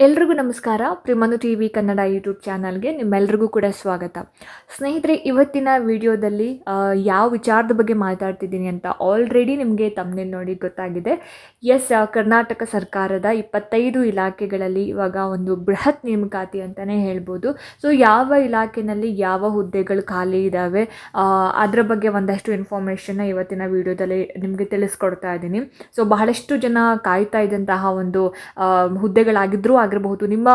ಎಲ್ರಿಗೂ ನಮಸ್ಕಾರ. ಪ್ರಿಮನು ಟಿ ವಿ ಕನ್ನಡ ಯೂಟ್ಯೂಬ್ ಚಾನಲ್ಗೆ ನಿಮ್ಮೆಲ್ರಿಗೂ ಕೂಡ ಸ್ವಾಗತ. ಸ್ನೇಹಿತರೆ ಇವತ್ತಿನ ವಿಡಿಯೋದಲ್ಲಿ ಯಾವ ವಿಚಾರದ ಬಗ್ಗೆ ಮಾತಾಡ್ತಿದ್ದೀನಿ ಅಂತ ಆಲ್ರೆಡಿ ನಿಮಗೆ ತಮ್ಮನೆ ನೋಡಿ ಗೊತ್ತಾಗಿದೆ. ಎಸ್ ಕರ್ನಾಟಕ ಸರ್ಕಾರದ ಇಪ್ಪತ್ತೈದು ಇಲಾಖೆಗಳಲ್ಲಿ ಇವಾಗ ಒಂದು ಬೃಹತ್ ನೇಮಕಾತಿ ಅಂತಲೇ ಹೇಳ್ಬೋದು. ಸೊ ಯಾವ ಇಲಾಖೆಯಲ್ಲಿ ಯಾವ ಹುದ್ದೆಗಳು ಖಾಲಿ ಇದ್ದಾವೆ ಅದರ ಬಗ್ಗೆ ಒಂದಷ್ಟು ಇನ್ಫಾರ್ಮೇಷನ್ನ ಇವತ್ತಿನ ವಿಡಿಯೋದಲ್ಲಿ ನಿಮಗೆ ತಿಳಿಸ್ಕೊಡ್ತಾ ಇದ್ದೀನಿ. ಸೊ ಬಹಳಷ್ಟು ಜನ ಕಾಯ್ತಾ ಇದ್ದಂತಹ ಒಂದು ಆ, ಹುದ್ದೆಗಳಾಗಿದ್ರೂ ಆಗಿರಬಹುದು, ನಿಮ್ಮ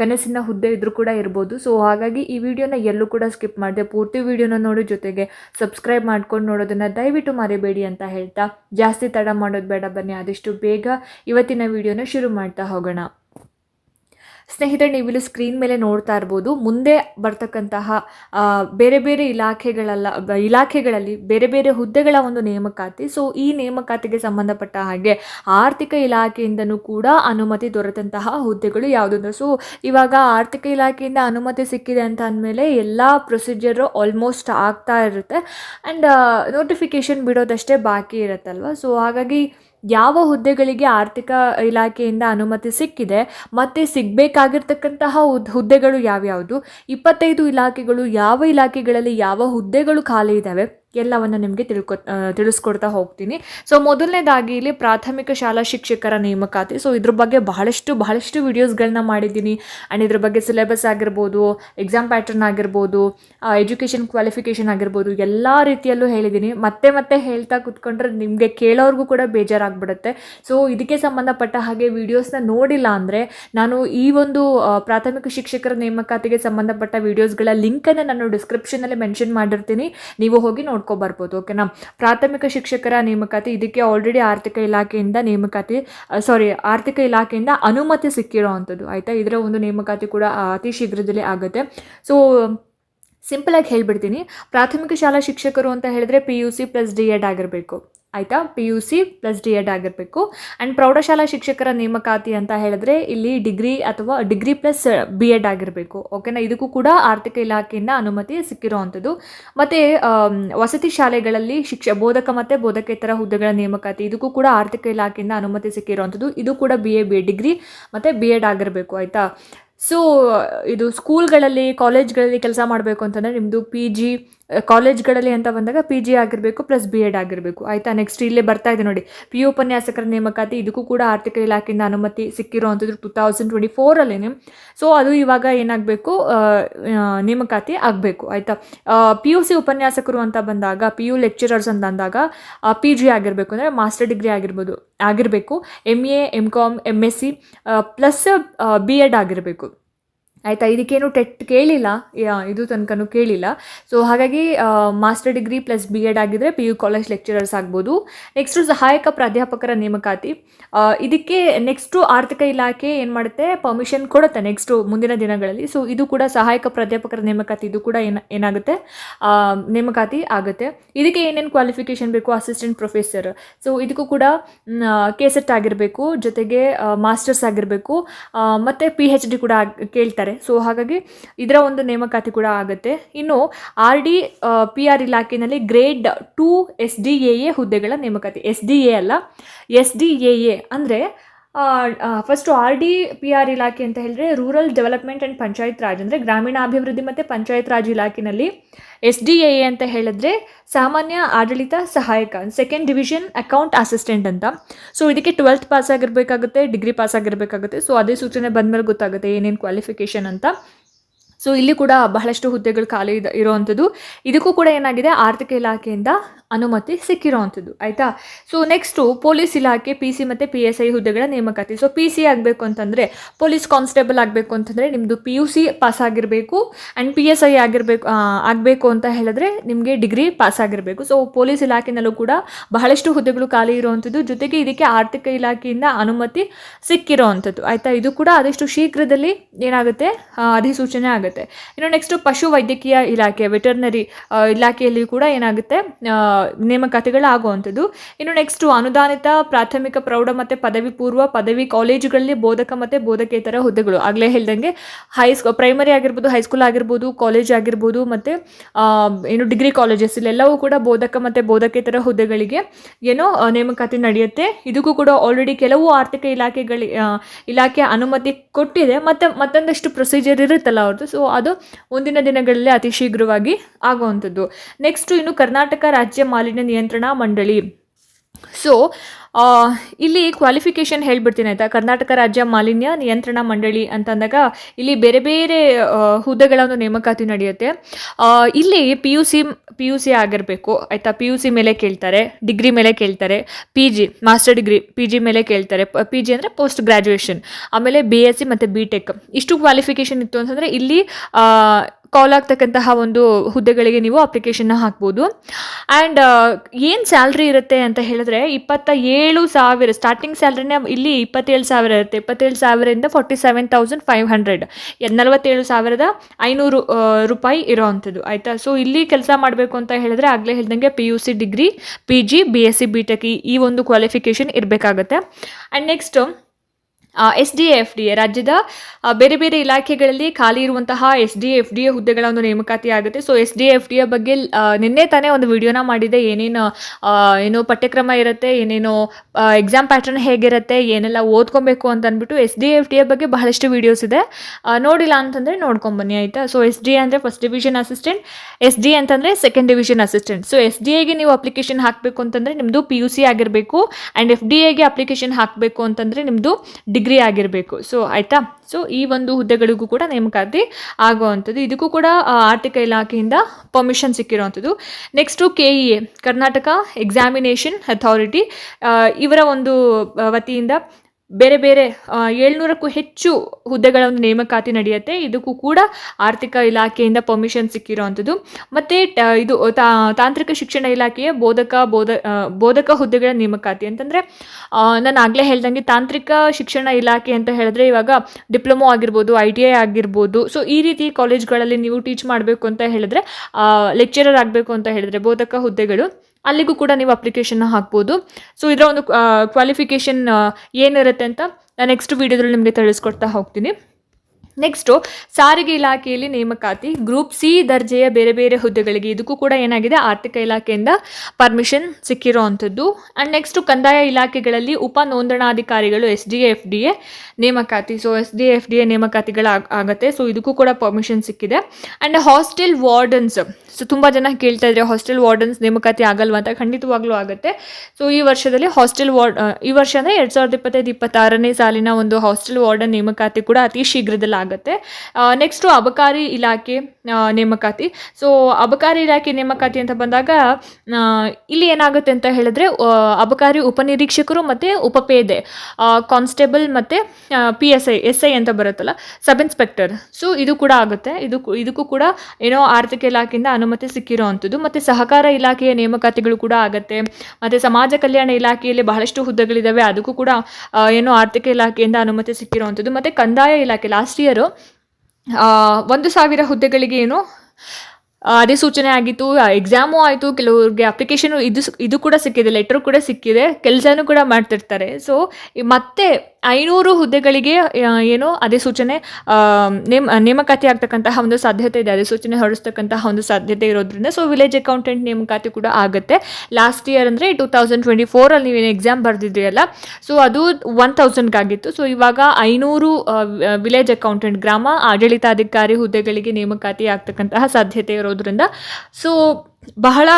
ಕನಸಿನ ಹುದ್ದೆ ಇದ್ರೂ ಕೂಡ ಇರ್ಬೋದು. ಸೊ ಹಾಗಾಗಿ ಈ ವಿಡಿಯೋನ ಎಲ್ಲೂ ಕೂಡ ಸ್ಕಿಪ್ ಮಾಡಿದೆ ಪೂರ್ತಿ ವಿಡಿಯೋನ ನೋಡಿ. ಜೊತೆಗೆ ಸಬ್ಸ್ಕ್ರೈಬ್ ಮಾಡ್ಕೊಂಡು ನೋಡೋದನ್ನು ದಯವಿಟ್ಟು ಮರಿಬೇಡಿ ಅಂತ ಹೇಳ್ತಾ ಜಾಸ್ತಿ ತಡ ಮಾಡೋದು ಬೇಡ ಬನ್ನಿ. ಆದಷ್ಟು ಬೇಗ ಇವತ್ತಿನ ವಿಡಿಯೋನ ಶುರು ಮಾಡ್ತಾ ಹೋಗೋಣ. ಸ್ನೇಹಿತರೆ ನೀವಿಲ್ಲಿ ಸ್ಕ್ರೀನ್ ಮೇಲೆ ನೋಡ್ತಾ ಇರ್ಬೋದು. ಮುಂದೆ ಬರ್ತಕ್ಕಂತಹ ಬೇರೆ ಬೇರೆ ಇಲಾಖೆಗಳಲ್ಲ, ಇಲಾಖೆಗಳಲ್ಲಿ ಬೇರೆ ಬೇರೆ ಹುದ್ದೆಗಳ ಒಂದು ನೇಮಕಾತಿ. ಸೊ ಈ ನೇಮಕಾತಿಗೆ ಸಂಬಂಧಪಟ್ಟ ಹಾಗೆ ಆರ್ಥಿಕ ಇಲಾಖೆಯಿಂದನೂ ಕೂಡ ಅನುಮತಿ ದೊರೆತಂತಹ ಹುದ್ದೆಗಳು ಯಾವುದು ಸೊ ಇವಾಗ ಆರ್ಥಿಕ ಇಲಾಖೆಯಿಂದ ಅನುಮತಿ ಸಿಕ್ಕಿದೆ ಅಂತ ಅಂದಮೇಲೆ ಎಲ್ಲ ಪ್ರೊಸೀಜರು ಆಲ್ಮೋಸ್ಟ್ ಆಗ್ತಾ ಇರುತ್ತೆ. ಆ್ಯಂಡ್ ನೋಟಿಫಿಕೇಶನ್ ಬಿಡೋದಷ್ಟೇ ಬಾಕಿ ಇರುತ್ತಲ್ವ? ಸೊ ಹಾಗಾಗಿ ಯಾವ ಹುದ್ದೆಗಳಿಗೆ ಆರ್ಥಿಕ ಇಲಾಖೆಯಿಂದ ಅನುಮತಿ ಸಿಕ್ಕಿದೆ, ಮತ್ತು ಸಿಗಬೇಕಾಗಿರ್ತಕ್ಕಂತಹ ಹುದ್ ಹುದ್ದೆಗಳು ಯಾವ್ಯಾವುದು? ಇಪ್ಪತ್ತೈದು ಇಲಾಖೆಗಳು ಯಾವ ಇಲಾಖೆಗಳಲ್ಲಿ ಯಾವ ಹುದ್ದೆಗಳು ಖಾಲಿ ಇದ್ದಾವೆ ಎಲ್ಲವನ್ನು ನಿಮಗೆ ತಿಳ್ಕೊ ತಿಳಿಸ್ಕೊಡ್ತಾ ಹೋಗ್ತೀನಿ. ಸೊ ಮೊದಲನೇದಾಗಿ ಇಲ್ಲಿ ಪ್ರಾಥಮಿಕ ಶಾಲಾ ಶಿಕ್ಷಕರ ನೇಮಕಾತಿ. ಸೊ ಇದ್ರ ಬಗ್ಗೆ ಬಹಳಷ್ಟು ಬಹಳಷ್ಟು ವಿಡಿಯೋಸ್ಗಳನ್ನ ಮಾಡಿದ್ದೀನಿ. ಆ್ಯಂಡ್ ಇದ್ರ ಬಗ್ಗೆ ಸಿಲೆಬಸ್ ಆಗಿರ್ಬೋದು ಎಕ್ಸಾಮ್ ಪ್ಯಾಟರ್ನ್ ಆಗಿರ್ಬೋದು ಎಜುಕೇಷನ್ ಕ್ವಾಲಿಫಿಕೇಷನ್ ಆಗಿರ್ಬೋದು, ಎಲ್ಲ ರೀತಿಯಲ್ಲೂ ಹೇಳಿದ್ದೀನಿ. ಮತ್ತೆ ಮತ್ತೆ ಹೇಳ್ತಾ ಕೂತ್ಕೊಂಡ್ರೆ ನಿಮಗೆ ಕೇಳೋರ್ಗೂ ಕೂಡ ಬೇಜಾರಾಗ್ಬಿಡುತ್ತೆ. ಸೊ ಇದಕ್ಕೆ ಸಂಬಂಧಪಟ್ಟ ಹಾಗೆ ವಿಡಿಯೋಸ್ನ ನೋಡಿಲ್ಲ ಅಂದರೆ ನಾನು ಈ ಒಂದು ಪ್ರಾಥಮಿಕ ಶಿಕ್ಷಕರ ನೇಮಕಾತಿಗೆ ಸಂಬಂಧಪಟ್ಟ ವಿಡಿಯೋಸ್ಗಳ ಲಿಂಕನ್ನು ನಾನು ಡಿಸ್ಕ್ರಿಪ್ಷನಲ್ಲಿ ಮೆನ್ಷನ್ ಮಾಡಿರ್ತೀನಿ. ನೀವು ಹೋಗಿ ನೋಡ್ಕೊಬರ್ಬೋದು ಓಕೆನಾ ಪ್ರಾಥಮಿಕ ಶಿಕ್ಷಕರ ನೇಮಕಾತಿ, ಇದಕ್ಕೆ ಆಲ್ರೆಡಿ ಆರ್ಥಿಕ ಇಲಾಖೆಯಿಂದ ನೇಮಕಾತಿ ಸಾರಿ ಆರ್ಥಿಕ ಇಲಾಖೆಯಿಂದ ಅನುಮತಿ ಸಿಕ್ಕಿರೋ ಅಂಥದ್ದು ಆಯಿತಾ? ಇದರ ಒಂದು ನೇಮಕಾತಿ ಕೂಡ ಅತಿ ಶೀಘ್ರದಲ್ಲೇ ಆಗುತ್ತೆ. ಸೊ ಸಿಂಪಲಾಗಿ ಹೇಳ್ಬಿಡ್ತೀನಿ. ಪ್ರಾಥಮಿಕ ಶಾಲಾ ಶಿಕ್ಷಕರು ಅಂತ ಹೇಳಿದ್ರೆ P U C plus D Ed ಆಗಿರಬೇಕು. ಆಯಿತಾ? P U C plus D Ed ಆಗಿರಬೇಕು. ಆ್ಯಂಡ್ ಪ್ರೌಢಶಾಲಾ ಶಿಕ್ಷಕರ ನೇಮಕಾತಿ ಅಂತ ಹೇಳಿದ್ರೆ ಇಲ್ಲಿ ಡಿಗ್ರಿ ಅಥವಾ ಡಿಗ್ರಿ ಪ್ಲಸ್ ಬಿ ಎಡ್ ಆಗಿರಬೇಕು. ಓಕೆನಾ ಇದಕ್ಕೂ ಕೂಡ ಆರ್ಥಿಕ ಇಲಾಖೆಯಿಂದ ಅನುಮತಿ ಸಿಕ್ಕಿರೋವಂಥದ್ದು. ಮತ್ತು ವಸತಿ ಶಾಲೆಗಳಲ್ಲಿ ಶಿಕ್ಷ, ಬೋಧಕ ಮತ್ತು ಬೋಧಕೇತರ ಹುದ್ದೆಗಳ ನೇಮಕಾತಿ, ಇದಕ್ಕೂ ಕೂಡ ಆರ್ಥಿಕ ಇಲಾಖೆಯಿಂದ ಅನುಮತಿ ಸಿಕ್ಕಿರೋವಂಥದ್ದು. ಇದು ಕೂಡ ಬಿ ಎ ಬಿ ಡಿಗ್ರಿ ಮತ್ತು ಬಿ ಎಡ್ ಆಗಿರಬೇಕು. ಆಯಿತಾ? ಸೊ ಇದು ಸ್ಕೂಲ್ಗಳಲ್ಲಿ ಕಾಲೇಜ್ಗಳಲ್ಲಿ ಕೆಲಸ ಮಾಡಬೇಕು ಅಂತಂದರೆ ನಿಮ್ಮದು ಪಿ ಜಿ ಕಾಲೇಜ್ಗಳಲ್ಲಿ ಅಂತ ಬಂದಾಗ ಪಿ ಜಿ ಆಗಿರಬೇಕು ಪ್ಲಸ್ ಬಿ ಎಡ್ ಆಗಿರಬೇಕು. ಆಯಿತಾ? ನೆಕ್ಸ್ಟ್ ಇಲ್ಲೇ ಬರ್ತಾ ಇದೆ ನೋಡಿ. ಪಿ ಯು ಉಪನ್ಯಾಸಕರ ನೇಮಕಾತಿ ಇದಕ್ಕೂ ಕೂಡ ಆರ್ಥಿಕ ಇಲಾಖೆಯಿಂದ ಅನುಮತಿ ಸಿಕ್ಕಿರೋವಂಥದ್ದು ಟು ತೌಸಂಡ್ ಟ್ವೆಂಟಿ ಫೋರಲ್ಲೇ ಸೊ ಅದು ಇವಾಗ ಏನಾಗಬೇಕು? ನೇಮಕಾತಿ ಆಗಬೇಕು. ಆಯಿತಾ? ಪಿ ಯು ಸಿ ಉಪನ್ಯಾಸಕರು ಅಂತ ಬಂದಾಗ ಪಿ ಯು ಲೆಕ್ಚರರ್ಸ್ ಅಂತ ಅಂದಾಗ ಪಿ ಜಿ ಆಗಿರಬೇಕು ಅಂದರೆ ಮಾಸ್ಟರ್ ಡಿಗ್ರಿ ಆಗಿರ್ಬೋದು, ಆಗಿರಬೇಕು. M A M Com M S C plus B Ed ಆಗಿರಬೇಕು. ಆಯಿತಾ? ಇದಕ್ಕೇನು ಟೆಟ್ ಕೇಳಿಲ್ಲ. ಇದು ತನಕನೂ ಕೇಳಿಲ್ಲ. ಸೊ ಹಾಗಾಗಿ master degree plus B Ed ಆಗಿದ್ರೆ ಪಿ ಯು ಕಾಲೇಜ್ ಲೆಕ್ಚರರ್ಸ್ ಆಗ್ಬೋದು. ನೆಕ್ಸ್ಟು ಸಹಾಯಕ ಪ್ರಾಧ್ಯಾಪಕರ ನೇಮಕಾತಿ. ಇದಕ್ಕೆ ನೆಕ್ಸ್ಟು ಆರ್ಥಿಕ ಇಲಾಖೆ ಏನು ಮಾಡುತ್ತೆ? ಪರ್ಮಿಷನ್ ಕೊಡುತ್ತೆ ನೆಕ್ಸ್ಟು ಮುಂದಿನ ದಿನಗಳಲ್ಲಿ. ಸೊ ಇದು ಕೂಡ ಸಹಾಯಕ ಪ್ರಾಧ್ಯಾಪಕರ ನೇಮಕಾತಿ. ಇದು ಕೂಡ ಏನ, ಏನಾಗುತ್ತೆ? ನೇಮಕಾತಿ ಆಗುತ್ತೆ. ಇದಕ್ಕೆ ಏನೇನು ಕ್ವಾಲಿಫಿಕೇಷನ್ ಬೇಕು? ಅಸಿಸ್ಟೆಂಟ್ ಪ್ರೊಫೆಸರ್ ಸೊ ಇದಕ್ಕೂ ಕೂಡ ಕೆಸೆಟ್ ಆಗಿರಬೇಕು. ಜೊತೆಗೆ ಮಾಸ್ಟರ್ಸ್ ಆಗಿರಬೇಕು. ಮತ್ತು ಪಿ ಹೆಚ್ ಡಿ ಕೂಡ ಕೇಳ್ತಾರೆ. ಸೊ ಹಾಗಾಗಿ ಇದರ ಒಂದು ನೇಮಕಾತಿ ಕೂಡ ಆಗುತ್ತೆ. ಇನ್ನು ಆರ್ ಡಿ ಪಿ ಆರ್ ಇಲಾಖೆಯಲ್ಲಿ grade two S D A A ಹುದ್ದೆಗಳ ನೇಮಕಾತಿ. ಎಸ್ ಡಿ ಎ ಅಲ್ಲ. ಎಸ್ ಡಿ ಎ ಎ ಅಂದರೆ first R D P R ಇಲಾಖೆ ಅಂತ ಹೇಳಿದ್ರೆ rural development and Panchayat Raj ಅಂದರೆ ಗ್ರಾಮೀಣಾಭಿವೃದ್ಧಿ ಮತ್ತು ಪಂಚಾಯತ್ ರಾಜ್ ಇಲಾಖೆಯಲ್ಲಿ ಎಸ್ ಡಿ ಎ ಅಂತ ಹೇಳಿದ್ರೆ ಸಾಮಾನ್ಯ ಆಡಳಿತ ಸಹಾಯಕ ಸೆಕೆಂಡ್ ಡಿವಿಷನ್ ಅಕೌಂಟ್ ಅಸಿಸ್ಟೆಂಟ್ ಅಂತ. ಸೊ ಇದಕ್ಕೆ ಟ್ವೆಲ್ತ್ ಪಾಸ್ ಆಗಿರಬೇಕಾಗುತ್ತೆ ಡಿಗ್ರಿ ಪಾಸ್ ಆಗಿರಬೇಕಾಗುತ್ತೆ. ಸೊ ಅದೇ ಸೂಚನೆ ಬಂದಮೇಲೆ ಗೊತ್ತಾಗುತ್ತೆ ಏನೇನು ಕ್ವಾಲಿಫಿಕೇಷನ್ ಅಂತ. ಸೊ ಇಲ್ಲಿ ಕೂಡ ಬಹಳಷ್ಟು ಹುದ್ದೆಗಳು ಖಾಲಿ ಇದೆ, ಇರೋವಂಥದ್ದು. ಇದಕ್ಕೂ ಕೂಡ ಏನಾಗಿದೆ? ಆರ್ಥಿಕ ಇಲಾಖೆಯಿಂದ ಅನುಮತಿ ಸಿಕ್ಕಿರೋವಂಥದ್ದು. ಆಯಿತಾ? ಸೊ ನೆಕ್ಸ್ಟು ಪೊಲೀಸ್ ಇಲಾಖೆ ಪಿ ಸಿ ಮತ್ತು ಪಿ ಎಸ್ ಐ ಹುದ್ದೆಗಳ ನೇಮಕಾತಿ. ಸೊ ಪಿ ಸಿ ಆಗಬೇಕು ಅಂತಂದರೆ, ಪೊಲೀಸ್ ಕಾನ್ಸ್ಟೇಬಲ್ ಆಗಬೇಕು ಅಂತಂದರೆ ನಿಮ್ಮದು ಪಿ ಯು ಸಿ ಪಾಸ್ ಆಗಿರಬೇಕು ಆ್ಯಂಡ್ ಪಿ ಎಸ್ ಐ ಆಗಿರಬೇಕು ಆಗಬೇಕು ಅಂತ ಹೇಳಿದ್ರೆ ನಿಮಗೆ ಡಿಗ್ರಿ ಪಾಸ್ ಆಗಿರಬೇಕು. ಸೊ ಪೊಲೀಸ್ ಇಲಾಖೆನಲ್ಲೂ ಕೂಡ ಬಹಳಷ್ಟು ಹುದ್ದೆಗಳು ಖಾಲಿ ಇರುವಂಥದ್ದು. ಜೊತೆಗೆ ಇದಕ್ಕೆ ಆರ್ಥಿಕ ಇಲಾಖೆಯಿಂದ ಅನುಮತಿ ಸಿಕ್ಕಿರೋವಂಥದ್ದು. ಆಯಿತಾ? ಇದು ಕೂಡ ಆದಷ್ಟು ಶೀಘ್ರದಲ್ಲಿ ಏನಾಗುತ್ತೆ? ಅಧಿಸೂಚನೆ ಆಗುತ್ತೆ. ಆಗುತ್ತೆ ಇನ್ನು ನೆಕ್ಸ್ಟ್ ಪಶು ವೈದ್ಯಕೀಯ ಇಲಾಖೆ ವೆಟರ್ನರಿ ಇಲಾಖೆಯಲ್ಲಿ ಕೂಡ ಏನಾಗುತ್ತೆ ನೇಮಕಾತಿಗಳು ಆಗುವಂಥದ್ದು. ಇನ್ನು ನೆಕ್ಸ್ಟು ಅನುದಾನಿತ, ಪ್ರಾಥಮಿಕ, ಪ್ರೌಢ ಮತ್ತು ಪದವಿ ಪೂರ್ವ, ಪದವಿ ಕಾಲೇಜುಗಳಲ್ಲಿ ಬೋಧಕ ಮತ್ತು ಬೋಧಕೇತರ ಹುದ್ದೆಗಳು. ಆಗಲೇ ಹೇಳ್ದಂಗೆ ಹೈಸ್ಕೂ ಪ್ರೈಮರಿ ಆಗಿರ್ಬೋದು ಹೈಸ್ಕೂಲ್ ಆಗಿರ್ಬೋದು ಕಾಲೇಜ್ ಆಗಿರ್ಬೋದು ಮತ್ತು ಏನು ಡಿಗ್ರಿ ಕಾಲೇಜಸ್ ಇಲ್ಲೆಲ್ಲವೂ ಕೂಡ ಬೋಧಕ ಮತ್ತು ಬೋಧಕೇತರ ಹುದ್ದೆಗಳಿಗೆ ಏನೋ ನೇಮಕಾತಿ ನಡೆಯುತ್ತೆ. ಇದಕ್ಕೂ ಕೂಡ ಆಲ್ರೆಡಿ ಕೆಲವು ಆರ್ಥಿಕ ಇಲಾಖೆಗಳಿ ಇಲಾಖೆ ಅನುಮತಿ ಕೊಟ್ಟಿದೆ. ಮತ್ತು ಮತ್ತೊಂದಷ್ಟು ಪ್ರೊಸೀಜರ್ ಇರುತ್ತಲ್ಲ ಅವ್ರದ್ದು. ಸೊ ಅದು ಮುಂದಿನ ದಿನಗಳಲ್ಲಿ ಅತಿ ಶೀಘ್ರವಾಗಿ ಆಗುವಂಥದ್ದು. ನೆಕ್ಸ್ಟು ಇನ್ನು ಕರ್ನಾಟಕ ರಾಜ್ಯ ಮಾಲಿನ್ಯ ನಿಯಂತ್ರಣ ಮಂಡಳಿ. ಸೊ ಇಲ್ಲಿ ಕ್ವಾಲಿಫಿಕೇಷನ್ ಹೇಳ್ಬಿಡ್ತೀನಿ ಆಯಿತಾ? ಕರ್ನಾಟಕ ರಾಜ್ಯ ಮಾಲಿನ್ಯ ನಿಯಂತ್ರಣ ಮಂಡಳಿ ಅಂತಂದಾಗ ಇಲ್ಲಿ ಬೇರೆ ಬೇರೆ ಹುದ್ದೆಗಳ ಒಂದು ನೇಮಕಾತಿ ನಡೆಯುತ್ತೆ. ಇಲ್ಲಿ P U C P U C ಆಗಿರಬೇಕು. ಆಯಿತಾ? ಪಿ ಯು ಸಿ ಮೇಲೆ ಕೇಳ್ತಾರೆ, ಡಿಗ್ರಿ ಮೇಲೆ ಕೇಳ್ತಾರೆ P G master degree P G ಮೇಲೆ ಕೇಳ್ತಾರೆ. ಪಿ ಜಿ ಅಂದರೆ ಪೋಸ್ಟ್ ಗ್ರ್ಯಾಜುಯೇಷನ್ ಆಮೇಲೆ ಬಿ ಎಸ್ ಸಿ ಮತ್ತು ಬಿ ಟೆಕ್ ಇಷ್ಟು ಕ್ವಾಲಿಫಿಕೇಷನ್ ಇತ್ತು ಅಂತಂದರೆ ಇಲ್ಲಿ ಕಾಲ್ ಆಗ್ತಕ್ಕಂತಹ ಒಂದು ಹುದ್ದೆಗಳಿಗೆ ನೀವು ಅಪ್ಲಿಕೇಶನ್ನ ಹಾಕ್ಬೋದು. ಆ್ಯಂಡ್ ಏನು ಸ್ಯಾಲ್ರಿ ಇರುತ್ತೆ ಅಂತ ಹೇಳಿದ್ರೆ ಇಪ್ಪತ್ತ ಏಳು ಸಾವಿರ ಸ್ಟಾರ್ಟಿಂಗ್ ಸ್ಯಾಲ್ರಿನೇ ಇಲ್ಲಿ ಇಪ್ಪತ್ತೇಳು ಸಾವಿರ ಇರುತ್ತೆ. ಇಪ್ಪತ್ತೇಳು ಸಾವಿರದಿಂದ forty seven thousand five hundred ನಲವತ್ತೇಳು ಸಾವಿರದ ಐನೂರು ರೂಪಾಯಿ ಇರೋ ಅಂಥದ್ದು ಆಯಿತಾ? ಸೊ ಇಲ್ಲಿ ಕೆಲಸ ಮಾಡಬೇಕು ಅಂತ ಹೇಳಿದ್ರೆ ಆಗಲೇ ಹೇಳ್ದಂಗೆ P U C degree P G B S C B tech ಈ ಒಂದು ಕ್ವಾಲಿಫಿಕೇಷನ್ ಇರಬೇಕಾಗತ್ತೆ. And next S D F D A ರಾಜ್ಯದ ಬೇರೆ ಬೇರೆ ಇಲಾಖೆಗಳಲ್ಲಿ ಖಾಲಿ ಇರುವಂತಹ S D F D A ಹುದ್ದೆಗಳ ಒಂದು ನೇಮಕಾತಿ ಆಗುತ್ತೆ so S D F D ಬಗ್ಗೆ ನಿನ್ನೆ ತಾನೇ ಒಂದು ವಿಡಿಯೋನ ಮಾಡಿದೆ ಏನೇನು ಏನು ಪಠ್ಯಕ್ರಮ ಇರುತ್ತೆ ಏನೇನು ಎಕ್ಸಾಮ್ ಪ್ಯಾಟರ್ನ್ ಹೇಗಿರುತ್ತೆ ಏನೆಲ್ಲ ಓದ್ಕೊಬೇಕು ಅಂತ ಅಂದ್ಬಿಟ್ಟು ಎಸ್ ಡಿ ಎಫ್ ಡಿ ಬಗ್ಗೆ ಬಹಳಷ್ಟು ವಿಡಿಯೋಸ್ ಇದೆ ನೋಡಿಲ್ಲ ಅಂತಂದರೆ ನೋಡ್ಕೊಂಬನ್ನಿ ಆಯಿತಾ ಸೊ ಎಸ್ ಡಿ ಅಂದರೆ first division assistant S D ಅಂತಂದರೆ second division assistant so S D ಎಗೆ ನೀವು ಅಪ್ಲಿಕೇಶನ್ ಹಾಕಬೇಕು ಅಂತಂದರೆ ನಿಮ್ಮದು ಪಿ ಯು ಸಿ ಆಗಿರಬೇಕು ಆ್ಯಂಡ್ ಎಫ್ ಡಿ ಎಗೆ ಅಪ್ಲಿಕೇಶನ್ ಹಾಕಬೇಕು ಅಂತಂದರೆ ನಿಮ್ಮದು ಡಿಗ್ರಿ ಆಗಿರಬೇಕು. ಸೊ ಆಯಿತಾ? ಸೊ ಈ ಒಂದು ಹುದ್ದೆಗಳಿಗೂ ಕೂಡ ನೇಮಕಾತಿ ಆಗುವಂಥದ್ದು. ಇದಕ್ಕೂ ಕೂಡ ಆರ್ಥಿಕ ಇಲಾಖೆಯಿಂದ permission ಸಿಕ್ಕಿರುವಂಥದ್ದು. Next K E A Karnataka examination authority ಇವರ ಒಂದು ವತಿಯಿಂದ ಬೇರೆ ಬೇರೆ ಏಳ್ನೂರಕ್ಕೂ ಹೆಚ್ಚು ಹುದ್ದೆಗಳ ಒಂದು ನೇಮಕಾತಿ ನಡೆಯುತ್ತೆ. ಇದಕ್ಕೂ ಕೂಡ ಆರ್ಥಿಕ ಇಲಾಖೆಯಿಂದ ಪರ್ಮಿಷನ್ ಸಿಕ್ಕಿರುವಂಥದ್ದು. ಮತ್ತು ಇದು ತಾಂತ್ರಿಕ ಶಿಕ್ಷಣ ಇಲಾಖೆಯ ಬೋಧಕ, ಬೋಧ ಬೋಧಕ ಹುದ್ದೆಗಳ ನೇಮಕಾತಿ. ಅಂತಂದರೆ ನಾನು ಆಗಲೇ ಹೇಳ್ದಂಗೆ ತಾಂತ್ರಿಕ ಶಿಕ್ಷಣ ಇಲಾಖೆ ಅಂತ ಹೇಳಿದ್ರೆ ಇವಾಗ ಡಿಪ್ಲೊಮೊ ಆಗಿರ್ಬೋದು, ಐ ಟಿ ಐ ಆಗಿರ್ಬೋದು. ಸೊ ಈ ರೀತಿ ಕಾಲೇಜ್ಗಳಲ್ಲಿ ನೀವು ಟೀಚ್ ಮಾಡಬೇಕು ಅಂತ ಹೇಳಿದ್ರೆ ಲೆಕ್ಚರರ್ ಆಗಬೇಕು ಅಂತ ಹೇಳಿದ್ರೆ ಬೋಧಕ ಹುದ್ದೆಗಳು ಅಲ್ಲಿಗೂ ಕೂಡ ನೀವು ಅಪ್ಲಿಕೇಶನ್ನ ಹಾಕ್ಬೋದು. ಸೊ ಇದರ ಒಂದು ಕ್ವಾಲಿಫಿಕೇಷನ್ ಏನಿರುತ್ತೆ ಅಂತ ನಾನು ನೆಕ್ಸ್ಟ್ ವೀಡಿಯೋದಲ್ಲಿ ನಿಮಗೆ ತಿಳಿಸ್ಕೊಡ್ತಾ ಹೋಗ್ತೀನಿ. ನೆಕ್ಸ್ಟು ಸಾರಿಗೆ ಇಲಾಖೆಯಲ್ಲಿ ನೇಮಕಾತಿ ಗ್ರೂಪ್ ಸಿ ದರ್ಜೆಯ ಬೇರೆ ಬೇರೆ ಹುದ್ದೆಗಳಿಗೆ ಇದಕ್ಕೂ ಕೂಡ ಏನಾಗಿದೆ? ಆರ್ಥಿಕ ಇಲಾಖೆಯಿಂದ ಪರ್ಮಿಷನ್ ಸಿಕ್ಕಿರೋ ಅಂಥದ್ದು. ಆ್ಯಂಡ್ ನೆಕ್ಸ್ಟು ಕಂದಾಯ ಇಲಾಖೆಗಳಲ್ಲಿ ಉಪ ನೋಂದಣಾಧಿಕಾರಿಗಳು S D F D A ನೇಮಕಾತಿ. So S D F D A ನೇಮಕಾತಿಗಳ ಆಗುತ್ತೆ. ಸೊ ಇದಕ್ಕೂ ಕೂಡ ಪರ್ಮಿಷನ್ ಸಿಕ್ಕಿದೆ. ಆ್ಯಂಡ್ ಹಾಸ್ಟೆಲ್ ವಾರ್ಡನ್ಸ್ ಸೊ ತುಂಬ ಜನ ಕೇಳ್ತಾ ಇದ್ರೆ ಹಾಸ್ಟೆಲ್ ವಾರ್ಡನ್ಸ್ ನೇಮಕಾತಿ ಆಗಲ್ವಾ ಅಂತ ಖಂಡಿತವಾಗ್ಲೂ ಆಗುತ್ತೆ. ಸೊ ಈ ವರ್ಷದಲ್ಲಿ ಹಾಸ್ಟೆಲ್ ವಾರ್ಡ್ ಈ ವರ್ಷ ಅಂದರೆ ಎರಡು ಸಾವಿರದ ಇಪ್ಪತ್ತೈದು, ಇಪ್ಪತ್ತಾರನೇ ಸಾಲಿನ ಒಂದು ಹಾಸ್ಟೆಲ್ ವಾರ್ಡನ್ ನೇಮಕಾತಿ ಕೂಡ ಅತಿ ಶೀಘ್ರದಲ್ಲಿ ಆಗುತ್ತೆ. ನೆಕ್ಸ್ಟು ಅಬಕಾರಿ ಇಲಾಖೆ ನೇಮಕಾತಿ. ಸೊ ಅಬಕಾರಿ ಇಲಾಖೆ ನೇಮಕಾತಿ ಅಂತ ಬಂದಾಗ ಇಲ್ಲಿ ಏನಾಗುತ್ತೆ ಅಂತ ಹೇಳಿದ್ರೆ ಅಬಕಾರಿ ಉಪನಿರೀಕ್ಷಕರು ಮತ್ತು ಉಪಪೇದೆ ಕಾನ್ಸ್ಟೇಬಲ್ ಮತ್ತು P S I S I ಅಂತ ಬರುತ್ತಲ್ಲ, ಸಬ್ ಇನ್ಸ್ಪೆಕ್ಟರ್. ಸೊ ಇದು ಕೂಡ ಆಗುತ್ತೆ. ಇದು ಇದಕ್ಕೂ ಕೂಡ ಏನೋ ಆರ್ಥಿಕ ಇಲಾಖೆಯಿಂದ ಅನುಮತಿ ಸಿಕ್ಕಿರೋ ಅಂಥದ್ದು ಮತ್ತು ಸಹಕಾರ ಇಲಾಖೆಯ ನೇಮಕಾತಿಗಳು ಕೂಡ ಆಗುತ್ತೆ. ಮತ್ತು ಸಮಾಜ ಕಲ್ಯಾಣ ಇಲಾಖೆಯಲ್ಲಿ ಬಹಳಷ್ಟು ಹುದ್ದೆಗಳಿದ್ದಾವೆ. ಅದಕ್ಕೂ ಕೂಡ ಏನೋ ಆರ್ಥಿಕ ಇಲಾಖೆಯಿಂದ ಅನುಮತಿ ಸಿಕ್ಕಿರೋ ಅಂಥದ್ದು ಮತ್ತು ಕಂದಾಯ ಇಲಾಖೆ ಲಾಸ್ಟ್ ಇಯರು ಒಂದು ಸಾವಿರ ಹುದ್ದೆಗಳಿಗೆ ಏನು ಆ, ಅಧಿಸೂಚನೆ ಆಗಿತ್ತು ಎಕ್ಸಾಮು ಆಯಿತು ಕೆಲವ್ರಿಗೆ ಅಪ್ಲಿಕೇಶನು ಇದು ಇದು ಕೂಡ ಸಿಕ್ಕಿದೆ ಲೆಟ್ರು ಕೂಡ ಸಿಕ್ಕಿದೆ ಕೆಲಸನೂ ಕೂಡ ಮಾಡ್ತಿರ್ತಾರೆ. ಸೊ ಮತ್ತೆ ಐನೂರು ಹುದ್ದೆಗಳಿಗೆ ಏನು ಅಧಿಸೂಚನೆ ನೇಮ, ನೇಮಕಾತಿ ಆಗ್ತಕ್ಕಂತಹ ಒಂದು ಸಾಧ್ಯತೆ ಇದೆ. ಅಧಿಸೂಚನೆ ಹೊರಡಿಸ್ತಕ್ಕಂತಹ ಒಂದು ಸಾಧ್ಯತೆ ಇರೋದ್ರಿಂದ ಸೊ ವಿಲೇಜ್ ಅಕೌಂಟೆಂಟ್ ನೇಮಕಾತಿ ಕೂಡ ಆಗುತ್ತೆ. ಲಾಸ್ಟ್ ಇಯರ್ ಅಂದರೆ ಟೂ ತೌಸಂಡ್ ಟ್ವೆಂಟಿ ಫೋರಲ್ಲಿ ನೀವೇನು ಎಕ್ಸಾಮ್ ಬರೆದಿದ್ರಿ ಅಲ್ಲ ಸೊ ಅದು ಒನ್ ತೌಸಂಡ್ಗಾಗಿತ್ತು ಸೊ ಇವಾಗ ಐನೂರು ವಿಲೇಜ್ ಅಕೌಂಟೆಂಟ್ ಗ್ರಾಮ ಆಡಳಿತಾಧಿಕಾರಿ ಹುದ್ದೆಗಳಿಗೆ ನೇಮಕಾತಿ ಆಗ್ತಕ್ಕಂತಹ ಸಾಧ್ಯತೆ ಇರೋದ್ರಿಂದ ಸೊ ಬಹಳ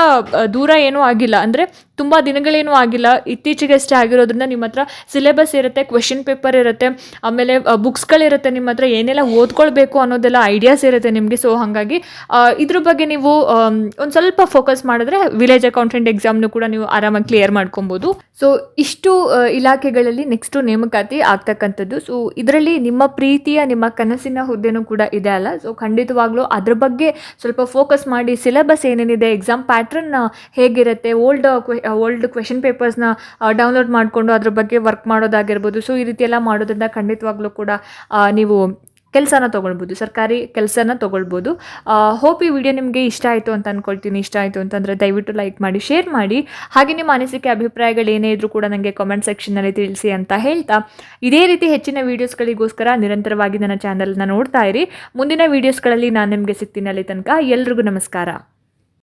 ದೂರ ಏನೂ ಆಗಿಲ್ಲ. ಅಂದರೆ ತುಂಬ ದಿನಗಳೇನೂ ಆಗಿಲ್ಲ. ಇತ್ತೀಚೆಗಷ್ಟೇ ಆಗಿರೋದ್ರಿಂದ ನಿಮ್ಮ ಹತ್ರ ಸಿಲೆಬಸ್ ಇರುತ್ತೆ ಕ್ವೆಶನ್ ಪೇಪರ್ ಇರುತ್ತೆ, ಆಮೇಲೆ ಬುಕ್ಸ್ಗಳಿರುತ್ತೆ ನಿಮ್ಮ ಹತ್ರ, ಏನೆಲ್ಲ ಓದ್ಕೊಳ್ಬೇಕು ಅನ್ನೋದೆಲ್ಲ ಐಡಿಯಾಸ್ ಇರುತ್ತೆ ನಿಮಗೆ. ಸೊ ಹಾಗಾಗಿ ಇದ್ರ ಬಗ್ಗೆ ನೀವು ಒಂದು ಸ್ವಲ್ಪ ಫೋಕಸ್ ಮಾಡಿದ್ರೆ ವಿಲೇಜ್ ಅಕೌಂಟೆಂಟ್ ಎಕ್ಸಾಮ್ನು ಕೂಡ ನೀವು ಆರಾಮಾಗಿ ಕ್ಲಿಯರ್ ಮಾಡ್ಕೊಬೋದು. ಸೊ ಇಷ್ಟು ಇಲಾಖೆಗಳಲ್ಲಿ ನೆಕ್ಸ್ಟು ನೇಮಕಾತಿ ಆಗ್ತಕ್ಕಂಥದ್ದು. ಸೊ ಇದರಲ್ಲಿ ನಿಮ್ಮ ಪ್ರೀತಿಯ, ನಿಮ್ಮ ಕನಸಿನ ಹುದ್ದೆನೂ ಕೂಡ ಇದೆ ಅಲ್ಲ. ಸೊ ಖಂಡಿತವಾಗ್ಲೂ ಅದ್ರ ಬಗ್ಗೆ ಸ್ವಲ್ಪ ಫೋಕಸ್ ಮಾಡಿ ಸಿಲೆಬಸ್ ಏನೇನಿದೆ ಎಕ್ಸಾಮ್ ಪ್ಯಾಟ್ರನ್ ಹೇಗಿರುತ್ತೆ ಓಲ್ಡ್ ಓಲ್ಡ್ ಕ್ವೆಶನ್ ಪೇಪರ್ಸ್ನ ಡೌನ್ಲೋಡ್ ಮಾಡಿಕೊಂಡು ಅದ್ರ ಬಗ್ಗೆ ವರ್ಕ್ ಮಾಡೋದಾಗಿರ್ಬೋದು. ಸೊ ಈ ರೀತಿ ಎಲ್ಲ ಮಾಡೋದ್ರಿಂದ ಖಂಡಿತವಾಗ್ಲೂ ಕೂಡ ನೀವು ಕೆಲಸನ ತೊಗೊಳ್ಬೋದು, ಸರ್ಕಾರಿ ಕೆಲಸನ ತೊಗೊಳ್ಬೋದು. ಹೋಪ್ ಈ ವಿಡಿಯೋ ನಿಮಗೆ ಇಷ್ಟ ಆಯಿತು ಅಂತ ಅಂದ್ಕೊಳ್ತೀನಿ ಇಷ್ಟ ಆಯಿತು ಅಂತಂದರೆ ದಯವಿಟ್ಟು ಲೈಕ್ ಮಾಡಿ ಶೇರ್ ಮಾಡಿ. ಹಾಗೆ ನಿಮ್ಮ ಅನಿಸಿಕೆ, ಅಭಿಪ್ರಾಯಗಳು ಏನೇ ಇದ್ರೂ ಕೂಡ ನನಗೆ ಕಾಮೆಂಟ್ ಸೆಕ್ಷನ್ನಲ್ಲಿ ತಿಳಿಸಿ ಅಂತ ಹೇಳ್ತಾ. ಇದೇ ರೀತಿ ಹೆಚ್ಚಿನ ವೀಡಿಯೋಸ್ಗಳಿಗೋಸ್ಕರ ನಿರಂತರವಾಗಿ ನನ್ನ ಚಾನಲ್ನ ನೋಡ್ತಾ ಇರಿ. ಮುಂದಿನ ವೀಡಿಯೋಸ್ಗಳಲ್ಲಿ ನಾನು ನಿಮಗೆ ಸಿಗ್ತೀನಿ ಅಲ್ಲಿ ತನಕ. ಎಲ್ರಿಗೂ ನಮಸ್ಕಾರ.